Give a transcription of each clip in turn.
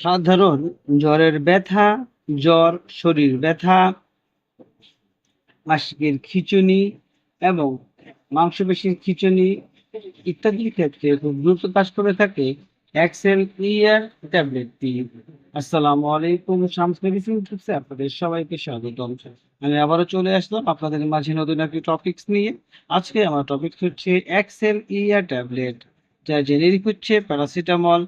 সাধারণ জ্বরের ব্যথা, জ্বর, শরীর ব্যথা, মাসিকের খিচুনি এবং মাংসপেশির খিচুনি ইত্যাদির ক্ষেত্রে খুব দ্রুত কাজ করে থাকে এক্সেল ইয়ার ট্যাবলেটটি আসসালামু আলাইকুম, শামস মেডিসিন টিপসে আপনাদের সবাইকে স্বাগতম। আমি আবারও চলে আসলাম আপনাদের মাঝে নতুন একটি টপিকস নিয়ে। আজকে আমার টপিক হচ্ছে এক্সেল ইয়ার ট্যাবলেট, যা জেনেরিক হচ্ছে প্যারাসিটামল।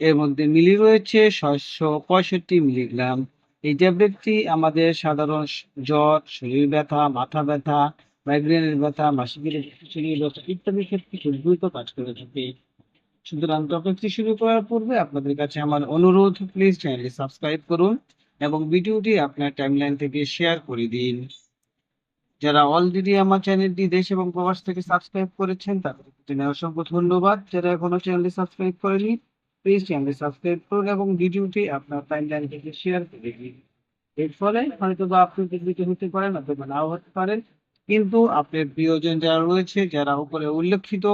এর মধ্যে মিলি রয়েছে ছয়শো পঁয়ষট্টি মিলিগ্রাম। এই ট্যাবলেটটি আমাদের সাধারণ জ্বর, শরীর ব্যথা, মাথা ব্যথা মাইগ্রেনের ব্যথা মাসিকের শরীর ব্যথা ইত্যাদি ক্ষেত্রে দ্রুত কাজ করে থাকে। সুতরাং টপিকটি শুরু করার পূর্বে আপনাদের কাছে আমার অনুরোধ প্লিজ চ্যানেলটি সাবস্ক্রাইব করুন এবং ভিডিওটি আপনার টাইমলাইন থেকে শেয়ার করে দিন। যারা অলরেডি আমার চ্যানেলটি দেশ এবং প্রবাস থেকে সাবস্ক্রাইব করেছেন, তাদের অসংখ্য ধন্যবাদ। যারা এখনও চ্যানেলটি সাবস্ক্রাইব করেনি প্লিজ চ্যানেলটি সাবস্ক্রাইব করুন এবং ভিডিওটি আপনার টাইমলাইন থেকে শেয়ার করে দিন। এর ফলে হয়তো বা আপনি উপকৃত হতে পারেন অথবা নাও হতে পারেন। কিন্তু আপনার প্রিয়জন যারা রয়েছে, যারা উপরে উল্লেখিত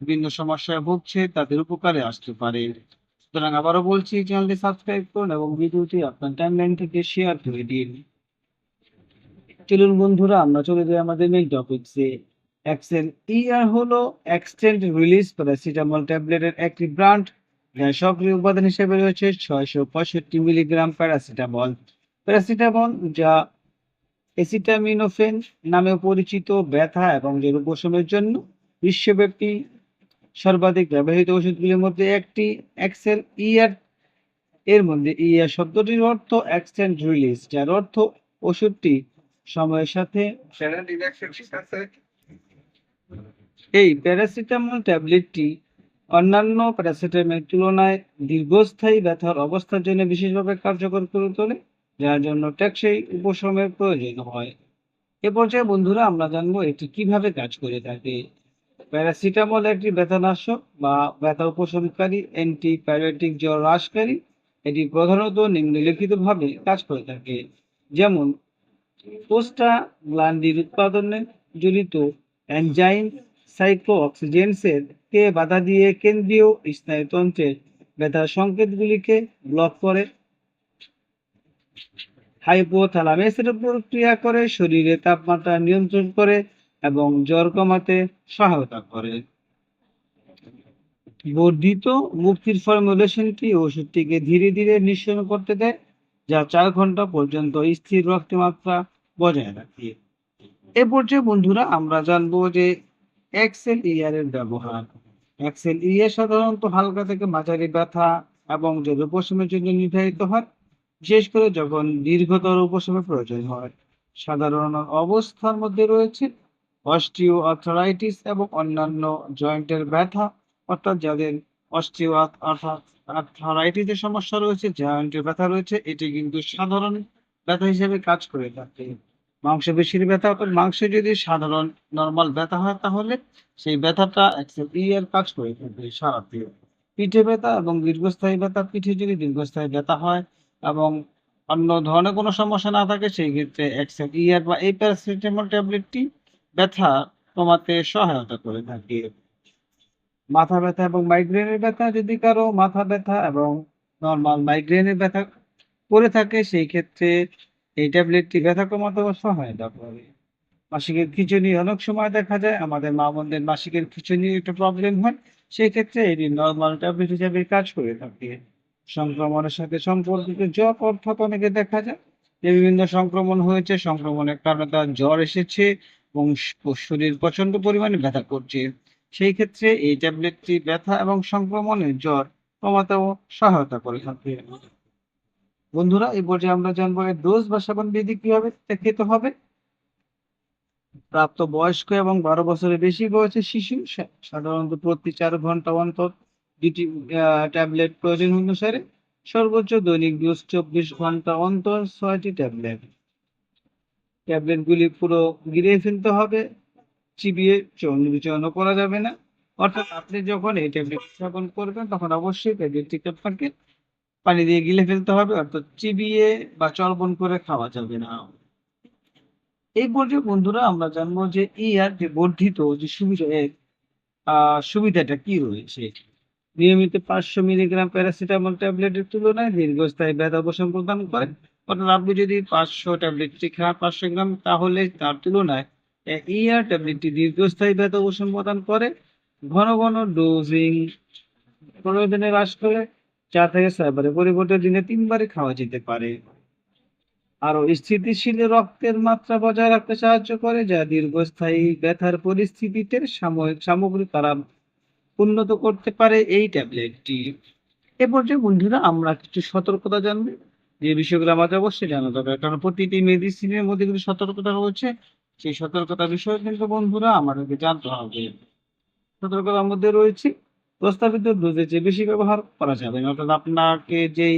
বিভিন্ন সমস্যায় ভুগছে, তাদের উপকারে আসতে পারে। সুতরাং আবারও বলছি চ্যানেলটি সাবস্ক্রাইব করুন এবং ভিডিওটি আপনার টাইমলাইন থেকে শেয়ার করে দিন। চলুন বন্ধুরা, আমরা চলে যাই আমাদের মেইন টপিকসে এক্সেল ইআর হলো এক্সটেন্ড রিলিজ প্যারাসিটামল ট্যাবলেটের একটি ব্র্যান্ড সক্রিয় উপাদান হিসেবে রয়েছে ছয়শো পঁয়ষট্টি মিলিগ্রাম প্যারাসিটামল। প্যারাসিটামল যা এসিটামিনোফেন নামে পরিচিত ব্যথা এবং জ্বর উপশমের জন্য বিশ্বব্যাপী সর্বাধিক ব্যবহৃত ওষুধগুলির মধ্যে একটি এক্সেল ইআর এর মধ্যে ইআর শব্দটির অর্থ এক্সটেন্ড রিলিজ যার অর্থ ওষুধটি সময়ের সাথে এই প্যারাসিটামল ট্যাবলেটটি অন্যান্য প্যারাসিটামের তুলনায় দীর্ঘস্থায়ী ব্যথার অবস্থার জন্য বিশেষভাবে কার্যকর করে তোলে, যার জন্য টেকসই উপশমের প্রয়োজন হয়। এ পর্যায়ে বন্ধুরা আমরা জানব এটি কীভাবে কাজ করে থাকে। প্যারাসিটামল একটি ব্যথানাশক বা ব্যথা উপশমকারী অ্যান্টিবায়োটিক জ্বর হ্রাসকারী। এটি প্রধানত নিম্নলিখিতভাবে কাজ করে থাকে, যেমন প্রোস্টাগ্ল্যান্ডিন উৎপাদনে জড়িত এনজাইম সাইক্লোঅক্সিজেন্সের কে বাধা দিয়ে কেন্দ্রীয় স্নায়ুতন্ত্রের ব্যথার সংকেতগুলিকে ব্লক করে। হাইপোথ্যালামাসের উপর ক্রিয়া করে, শরীরে তাপমাত্রা নিয়ন্ত্রণ করে এবং জ্বর কমাতে সহায়তা করে। বর্ধিত মুক্তির ফর্মুলেশনটি ওষুধটিকে ধীরে ধীরে নিঃসরণ করতে দেয়, যা চার ঘণ্টা পর্যন্ত স্থির রক্তমাত্রা বজায় রাখে। এ পর্যায়ে বন্ধুরা আমরা জানব যে এক্সেল ইয়ার এর ব্যবহার। এক্সেল ইয়ার সাধারণত হালকা থেকে মাঝারি ব্যথা এবং জ্বর উপশমের জন্য নির্ধারিত হয়, বিশেষ করে যখন দীর্ঘতর উপশমের প্রয়োজন হয়। সাধারণ অবস্থার মধ্যে রয়েছে অস্টিও আর্থারাইটিস এবং অন্যান্য জয়েন্টের ব্যথা, অর্থাৎ যাদের অস্টিও আর্থারাইটিসের সমস্যা রয়েছে, জয়েন্টের ব্যথা রয়েছে, এটি কিন্তু সাধারণ ব্যথা হিসেবে কাজ করে থাকে। মাংসপেশির ব্যথা, অর্থাৎ মাংস যদি সাধারণ নর্মাল ব্যথা হয় তাহলে সেই ব্যথাটা এর কাজ করে থাকে সারাতে পিঠে ব্যথা এবং দীর্ঘস্থায়ী ব্যথা, পিঠে যদি দীর্ঘস্থায়ী ব্যথা হয় এবং অন্য ধরনের কোনো সমস্যা না থাকে, সেই ক্ষেত্রে এক্সেল ইয়ার বা এই প্যারাসিটামল ট্যাবলেটটি ব্যথা কমাতে সহায়তা করে থাকে। মাথা ব্যথা এবং মাইগ্রেনের ব্যথা যদি কারও মাথা ব্যথা এবং নর্মাল মাইগ্রেনের ব্যথা করে থাকে, সেই ক্ষেত্রে এই ট্যাবলেটটি ব্যথা কমাতেও সহায়তা করে মাসিকের খিচুনি অনেক সময় দেখা যায়, আমাদের মা বোনদের মাসিকের খিচুনির একটা প্রবলেম হয়, সেই ক্ষেত্রে এটি নর্মাল ট্যাবলেট হিসাবে কাজ করে থাকে। সংক্রমণের সাথে সম্পর্কিত জ্বর অর্থাৎ অনেকে দেখা যায় যে বিভিন্ন সংক্রমণ হয়েছে, সংক্রমণের কারণে তার জ্বর এসেছে এবং শরীর প্রচণ্ড পরিমাণে ব্যথা করছে। সেই ক্ষেত্রে এই ট্যাবলেটটি ব্যথা এবং সংক্রমণের জ্বর কমাতেও সহায়তা করে থাকে। বন্ধুরা, এই পর্যায়ে আমরা জানব এর ডোজ বা সেবন বিধি কীভাবে খেতে হবে? প্রাপ্ত বয়স্ক এবং বারো বছরের বেশি বয়সের শিশু সাধারণত প্রতি চার ঘণ্টা অন্তর দুটি ট্যাবলেট প্রয়োজন অনুসারে সর্বোচ্চ দৈনিক ডোজ চব্বিশ ঘণ্টা অন্তর ছয়টি ট্যাবলেট ট্যাবলেটগুলি পুরো গিরে ফেলতে হবে, চিবিয়ে চূর্ণ করা যাবে না। অর্থাৎ আপনি যখন এই ট্যাবলেট সেবন করবেন, তখন অবশ্যই ট্যাবলেটটিকে আপনাকে পানি দিয়ে গিলে ফেলতে হবে, অর্থাৎ চিবিয়ে বা চর্বণ করে খাওয়া যাবে না। এই পর্যায়ে বন্ধুরা আমরা জানব যে ইয়ার যে বর্ধিত যে সুবিধা সুবিধাটা কি রয়েছে? নিয়মিত পাঁচশো মিলিগ্রাম প্যারাসিটামল ট্যাবলেটের তুলনায় দীর্ঘস্থায়ী ব্যথা উপশম প্রদান করে। অর্থাৎ আপনি যদি পাঁচশো ট্যাবলেটটি খান, পাঁচশো গ্রাম, তাহলে তার তুলনায় ইয়ার ট্যাবলেটটি দীর্ঘস্থায়ী ব্যথা উপশম প্রদান করে, ঘন ঘন ডোজিং দিনে হ্রাস করে চার থেকে ছয়বারের পরিবর্তে দিনে তিনবারে খাওয়া যেতে পারে। আরও স্থিতিশীল রক্তের মাত্রা বজায় রাখতে সাহায্য করে, যা দীর্ঘস্থায়ী ব্যথার পরিস্থিতিতে সাময়িক সামগ্রিক আরাম উন্নত করতে পারে এই ট্যাবলেটটি। এ পর্যায়ে বন্ধুরা, আমরা কিছু সতর্কতা জানব। যে বিষয়গুলো আমাদের অবশ্যই জানা দরকার, কারণ প্রতিটি মেডিসিনের মধ্যে কিছু সতর্কতা রয়েছে। সেই সতর্কতা বিষয়ে কিন্তু বন্ধুরা, আমাদেরকে জানতে হবে। সতর্কতার মধ্যে রয়েছে প্রস্তাবিত ডোজের চেয়ে বেশি ব্যবহার করা যাবে না অর্থাৎ আপনাকে যেই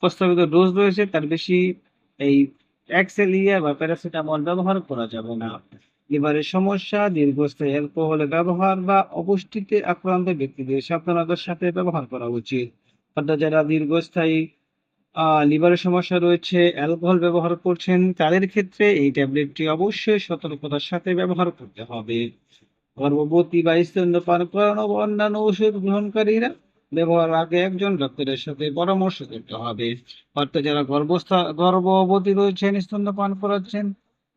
প্রস্তাবিত ডোজ রয়েছে তার বেশি এই অ্যাক্সেলিয়া বা প্যারাসিটামল ব্যবহার করা যাবে না। লিভারের সমস্যা, দীর্ঘস্থায়ী অ্যালকোহলের ব্যবহার বা অপুষ্টিতে আক্রান্ত ব্যক্তিদের সাবধানতার সাথে ব্যবহার করা উচিত। অর্থাৎ যারা দীর্ঘস্থায়ী লিভারের সমস্যা রয়েছে অ্যালকোহল ব্যবহার করছেন, তাদের ক্ষেত্রে এই ট্যাবলেটটি অবশ্যই সতর্কতার সাথে ব্যবহার করতে হবে। গর্ভবতী বা স্তন্যপান করানো বা অন্যান্য ওষুধ গ্রহণকারীরা ব্যবহার আগে একজন ডাক্তারের সাথে পরামর্শ করতে হবে। অর্থাৎ যারা গর্ভস্থা, গর্ভবতী রয়েছেন, স্তন্যপান করাচ্ছেন,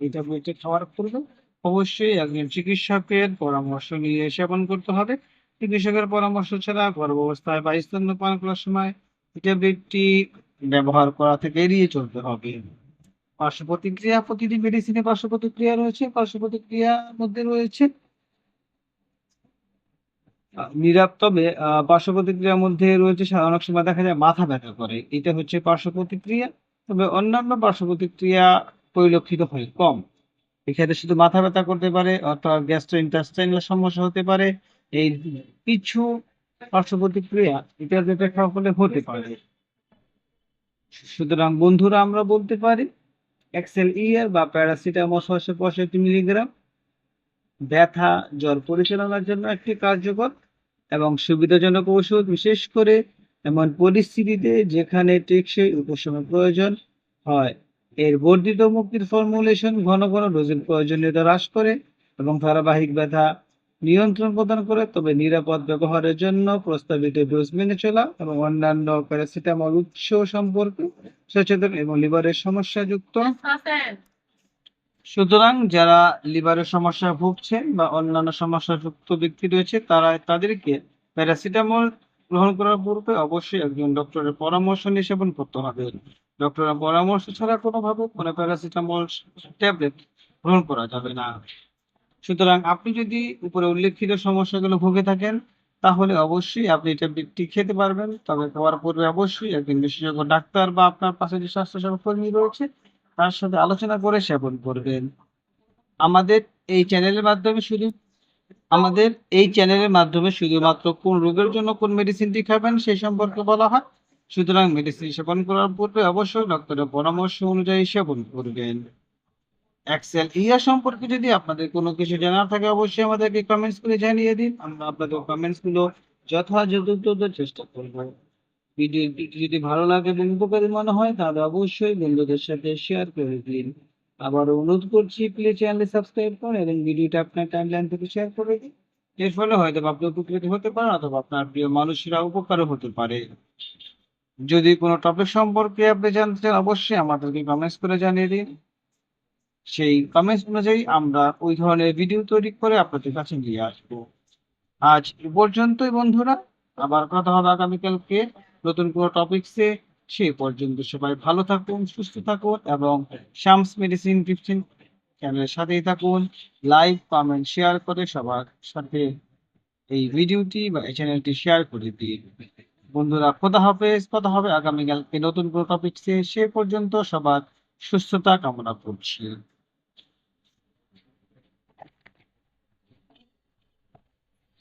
এটা ট্যাবলেটটি খাওয়ার পূর্বে অবশ্যই একজন চিকিৎসকের পরামর্শ নিয়ে সেবন করতে হবে। চিকিৎসকের পরামর্শ ছাড়া গর্ভাবস্থায় বা স্তন্যপান করার সময় ট্যাবলেটটি ব্যবহার করা থেকে এড়িয়ে চলতে হবে। পার্শ্ব প্রতিক্রিয়া, প্রতিটি মেডিসিনে পার্শ্ব প্রতিক্রিয়া রয়েছে। পার্শ্ব প্রতিক্রিয়ার মধ্যে রয়েছে নিরাপ তবে পার্শ্ব প্রতিক্রিয়ার মধ্যে রয়েছে অনেক সময় দেখা যায় মাথা ব্যথা করে। এটা হচ্ছে পার্শ্ব প্রতিক্রিয়া তবে অন্যান্য পার্শ্ব প্রতিক্রিয়া পরিলক্ষিত হয় কম। এক্ষেত্রে শুধু মাথা ব্যথা করতে পারে অথবা গ্যাস্ট্রো ইন্টেস্টাইনাল সমস্যা হতে পারে। এই কিছু পার্শ্ব প্রতিক্রিয়া এটা যেটা ফলে হতে পারে। সুতরাং বন্ধুরা, আমরা বলতে পারি এক্সেল ইয়ার বা প্যারাসিটামল ছয়শো পঁয়ষট্টি মিলিগ্রাম ব্যথা, জ্বর পরিচালনার জন্য একটি কার্যকর এবং সুবিধাজনক ওষুধ, বিশেষ করে এমন পরিস্থিতিতে যেখানে টেকসই উপশমের প্রয়োজন হয়। এর বর্ধিত মুক্তির ফর্মুলেশন ঘন ঘন ডোজের প্রয়োজনীয়তা হ্রাস করে এবং ধারাবাহিক ব্যথা নিয়ন্ত্রণ প্রদান করে, তবে নিরাপদ ব্যবহারের জন্য প্রস্তাবিত ডোজ মেনে চলা এবং অন্যান্য প্যারাসিটামল উৎস সম্পর্কে সচেতন এবং লিভারের সমস্যাযুক্ত সুতরাং যারা লিভারের সমস্যা ভুগছেন বা অন্যান্য সমস্যাযুক্ত ব্যক্তি রয়েছে, তারা তাদেরকে প্যারাসিটামল গ্রহণ করার পূর্বে অবশ্যই একজন ডক্টরের পরামর্শ নিয়ে সেবন করতে হবে। ডক্টরের পরামর্শ ছাড়া কোনোভাবে কোনো প্যারাসিটামল ট্যাবলেট গ্রহণ করা যাবে না। সুতরাং আপনি যদি উপরে উল্লেখিত সমস্যাগুলো ভুগে থাকেন, তাহলে অবশ্যই আপনি ট্যাবলেটটি খেতে পারবেন। তবে খাওয়ার পূর্বে অবশ্যই একজন বিশেষজ্ঞ ডাক্তার বা আপনার পাশে যে স্বাস্থ্যসেবা কর্মী রয়েছে তার সাথে আলোচনা করে সেবন করবেন। আমাদের এই চ্যানেলের মাধ্যমে শুধু, আমাদের এই চ্যানেলের মাধ্যমে শুধুমাত্র কোন রোগের জন্য কোন মেডিসিনটি খাবেন সেই সম্পর্কে বলা হয়। সুতরাং মেডিসিন সেবন করার পূর্বে অবশ্যই ডক্টরের পরামর্শ অনুযায়ী সেবন করবেন। এক্সেল ইয়া সম্পর্কে যদি আপনাদের কোনো কিছু জানার থাকে, অবশ্যই আমাদেরকে কমেন্টস করে জানিয়ে দিন। আমরা আপনাদের কমেন্টসগুলো যথাযথ চেষ্টা করব। ভিডিওটি যদি ভালো লাগে এবং উপকারী মনে হয়, তাহলে অবশ্যই বন্ধুদের সাথে শেয়ার করে দিন। আবার অনুরোধ করছি প্লিজ চ্যানেল সাবস্ক্রাইব করুন এবং ভিডিওটা আপনার টাইমলাইন থেকে শেয়ার করে দিন। এর ফলে হয়তো আপনি উপকৃত হতে পারেন অথবা আপনার প্রিয় মানুষেরা উপকারও হতে পারে। যদি কোনো টপিক সম্পর্কে আপনি জানতে চান, অবশ্যই আমাদেরকে কমেন্টস করে জানিয়ে দিন। সেই কমেন্টস অনুযায়ী আমরা ওই ধরনের ভিডিও তৈরি করে আপনাদের কাছে নিয়ে আসব। আজ পর্যন্তই বন্ধুরা। আবার কথা হবে আগামীকালকে। নতুন কোনো টপিকসে সেই পর্যন্ত সবাই ভালো থাকুন, সুস্থ থাকুন এবং শামস মেডিসিন টিপসিন চ্যানেলের সাথেই থাকুন। লাইক কমেন্ট শেয়ার করে সবার সাথে এই ভিডিওটি বা এই চ্যানেলটি শেয়ার করে দিন। বন্ধুরা খোদা হাফেজ কথা হবে। আগামীকালকে নতুন কোনো টপিকসে সে পর্যন্ত সবার সুস্থতা কামনা করছি।